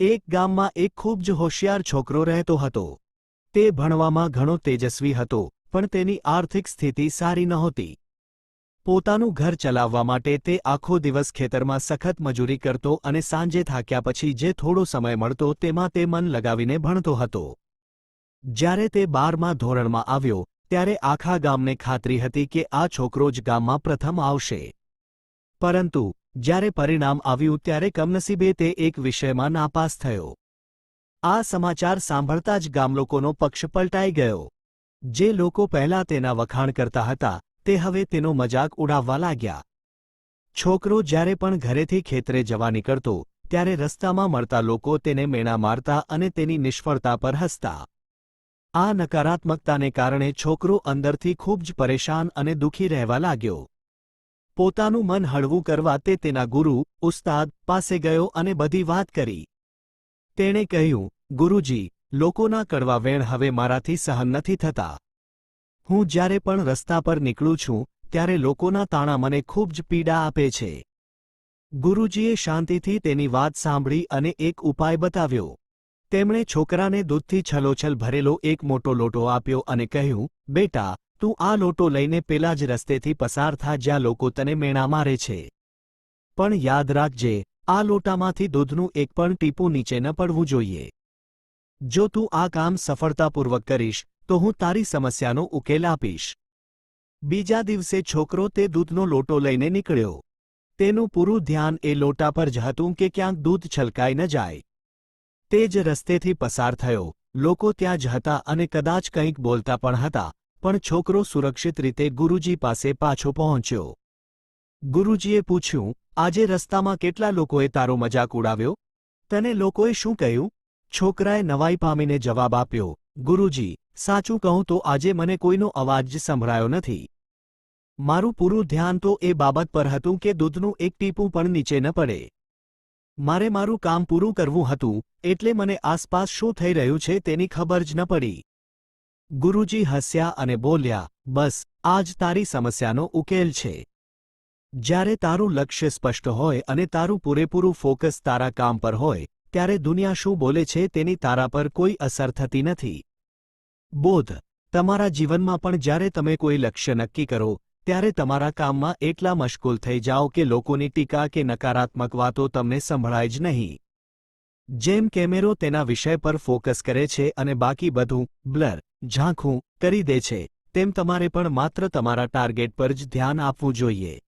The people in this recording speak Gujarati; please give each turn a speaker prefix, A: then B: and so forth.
A: એક ગામમાં એક ખૂબ જ હોશિયાર છોકરો રહેતો હતો. તે ભણવામાં ઘણો તેજસ્વી હતો, પણ તેની આર્થિક સ્થિતિ સારી નહોતી. પોતાનું ઘર ચલાવવા માટે તે આખો દિવસ ખેતરમાં સખત મજૂરી કરતો અને સાંજે થાક્યા પછી જે થોડો સમય મળતો તેમાં તે મન લગાવીને ભણતો હતો. જ્યારે તે બારમા ધોરણમાં આવ્યો, ત્યારે આખા ગામને ખાતરી હતી કે આ છોકરો જ ગામમાં પ્રથમ આવશે. પરંતુ જ્યારે પરિણામ આવ્યું ત્યારે કમનસીબે તે એક વિષયમાં નાપાસ થયો. આ સમાચાર સાંભળતા જ ગામલોકોનો પક્ષ પલટાઈ ગયો. જે લોકો પહેલા તેના વખાણ કરતા હતા, તે હવે તેનો મજાક ઉડાવવા લાગ્યા. છોકરો જ્યારે પણ ઘરેથી ખેતરે જવા નીકળતો, ત્યારે રસ્તામાં મળતા લોકો તેને મેણા મારતા અને તેની નિષ્ફળતા પર હસતા. આ નકારાત્મકતાને કારણે છોકરો અંદરથી ખૂબ જ પરેશાન અને દુઃખી રહેવા લાગ્યો. પોતાનું મન હળવું કરવા તે તેના ગુરુ, ઉસ્તાદ, પાસે ગયો અને બધી વાત કરી. તેણે કહ્યું, ગુરુજી, લોકોના કડવા વેણ હવે મારાથી સહન નથી થતા. હું જ્યારે પણ રસ્તા પર નીકળું છું, ત્યારે લોકોના તાણા મને ખૂબ જ પીડા આપે છે. ગુરુજીએ શાંતિથી તેની વાત સાંભળી અને એક ઉપાય બતાવ્યો. તેમણે છોકરાને દૂધથી છલોછલ ભરેલો એક મોટો લોટો આપ્યો અને કહ્યું, બેટા તું આ લોટો લઈને પેલા જ રસ્તેથી પસાર થા જ્યાં લોકો તને મેણા મારે છે. પણ યાદ રાખજે, આ લોટામાંથી દૂધનું એક પણ ટીપું નીચે ન પડવું જોઈએ. જો તું આ કામ સફળતાપૂર્વક કરીશ, તો હું તારી સમસ્યાનો ઉકેલ આપીશ. બીજા દિવસે છોકરો તે દૂધનો લોટો લઈને નીકળ્યો. તેનું પૂરું ધ્યાન એ લોટા પર જ હતું કે ક્યાંક દૂધ છલકાઈ ન જાય. તે જ રસ્તેથી પસાર થયો. લોકો ત્યાં જ હતા અને કદાચ કંઈક બોલતા પણ હતા. પણ છોકરો સુરક્ષિત રીતે ગુરુજી પાસે પાછો પહોંચ્યો. ગુરુજીએ પૂછ્યું, આજે રસ્તામાં કેટલા લોકોએ તારો મજાક ઉડાવ્યો? તને લોકોએ શું કહ્યું? છોકરાએ નવાઈ પામીને જવાબ આપ્યો, ગુરુજી, સાચું કહું તો આજે મને કોઈનો અવાજ સંભળાયો નથી. મારું પૂરું ધ્યાન તો એ બાબત પર હતું કે દૂધનું એક ટીપું પણ નીચે ન પડે. મારે મારું કામ પૂરું કરવું હતું, એટલે મને આસપાસ શું થઈ રહ્યું છે તેની ખબર જ ન પડી. ગુરુજી હસ્યા અને બોલ્યા, બસ, આજ તારી સમસ્યાનો ઉકેલ છે. જ્યારે તારું લક્ષ્ય સ્પષ્ટ હોય અને તારું પૂરેપૂરું ફોકસ તારા કામ પર હોય, ત્યારે દુનિયા શું બોલે છે તેની તારા પર કોઈ અસર થતી નથી. બોધ, તમારા જીવનમાં પણ જ્યારે તમે કોઈ લક્ષ્ય નક્કી કરો, ત્યારે તમારા કામમાં એટલા મશગુલ થઈ જાઓ કે લોકોની ટીકા કે નકારાત્મક વાતો તમને સંભળાય જ નહીં. જેમ કેમેરો તેના વિષય પર ફોકસ કરે છે અને બાકી બધું, બ્લર ઝાંખું કરી દે છે. તેમ તમારે પણ માત્ર તમારા ટાર્ગેટ પર જ ધ્યાન આપવું જોઈએ.